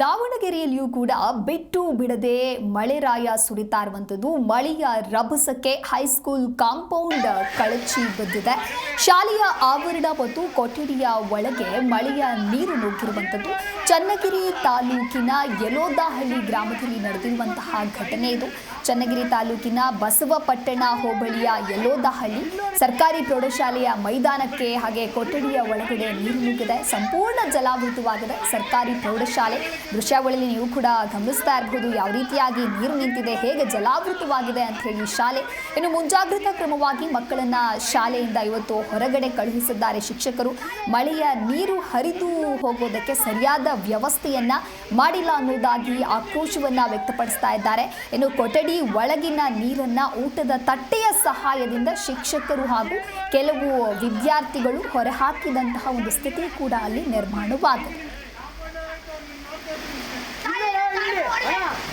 ದಾವಣಗೆರೆಯಲ್ಲಿಯೂ ಕೂಡ ಬಿಟ್ಟು ಬಿಡದೆ ಮಳೆರಾಯ ಸುರಿತಾ ಇರುವಂಥದ್ದು. ಮಳೆಯ ರಭಸಕ್ಕೆ ಹೈಸ್ಕೂಲ್ ಕಾಂಪೌಂಡ್ ಕಳಚಿ ಬಿದ್ದಿದೆ. ಶಾಲೆಯ ಆವರಣ ಮತ್ತು ಕೊಠಡಿಯ ಒಳಗೆ ಮಳೆಯ ನೀರು ನುಗ್ಗಿರುವಂಥದ್ದು. ಚನ್ನಗಿರಿ ತಾಲೂಕಿನ ಯಲೋದಹಳ್ಳಿ ಗ್ರಾಮದಲ್ಲಿ ನಡೆದಿರುವಂತಹ ಘಟನೆ ಇದು. ಚನ್ನಗಿರಿ ತಾಲೂಕಿನ ಬಸವಪಟ್ಟಣ ಹೋಬಳಿಯ ಯಲೋದಹಳ್ಳಿ ಸರ್ಕಾರಿ ಪ್ರೌಢಶಾಲೆಯ ಮೈದಾನಕ್ಕೆ ಹಾಗೆ ಕೊಠಡಿಯ ಒಳಗಡೆ ನೀರು ನುಗ್ಗಿದೆ. ಸಂಪೂರ್ಣ ಜಲಾವೃತವಾಗಿದೆ. ಸರ್ಕಾರಿ ಪ್ರೌಢಶಾಲೆ ದೃಶ್ಯಾವಳಿಯಲ್ಲಿ ಕೂಡ ಗಮನಿಸ್ತಾ ಇರಬಹುದು. ಯಾವ ರೀತಿಯಾಗಿ ನೀರು ನಿಂತಿದೆ, ಹೇಗೆ ಜಲಾವೃತವಾಗಿದೆ ಅಂತ ಹೇಳಿ ಶಾಲೆ. ಇನ್ನು ಮುಂಜಾಗ್ರತಾ ಕ್ರಮವಾಗಿ ಮಕ್ಕಳನ್ನ ಶಾಲೆಯಿಂದ ಇವತ್ತು ಹೊರಗಡೆ ಕಳುಹಿಸಿದ್ದಾರೆ ಶಿಕ್ಷಕರು. ಮಳೆಯ ನೀರು ಹರಿದು ಹೋಗೋದಕ್ಕೆ ಸರಿಯಾದ ವ್ಯವಸ್ಥೆಯನ್ನ ಮಾಡಿಲ್ಲ ಅನ್ನೋದಾಗಿ ಆಕ್ರೋಶವನ್ನ ವ್ಯಕ್ತಪಡಿಸ್ತಾ ಇದ್ದಾರೆ. ಇನ್ನು ಕೊಠಡಿ ಒಳಗಿನ ನೀರನ್ನ ಊಟದ ತಟ್ಟೆಯ ಸಹಾಯದಿಂದ ಶಿಕ್ಷಕರು ಹಾಗೂ ಕೆಲವು ವಿದ್ಯಾರ್ಥಿಗಳು ಹೊರಹಾಕಿದಂತಹ ಒಂದು ಸ್ಥಿತಿ ಕೂಡ ಅಲ್ಲಿ ನಿರ್ಮಾಣವಾಗಿದೆ.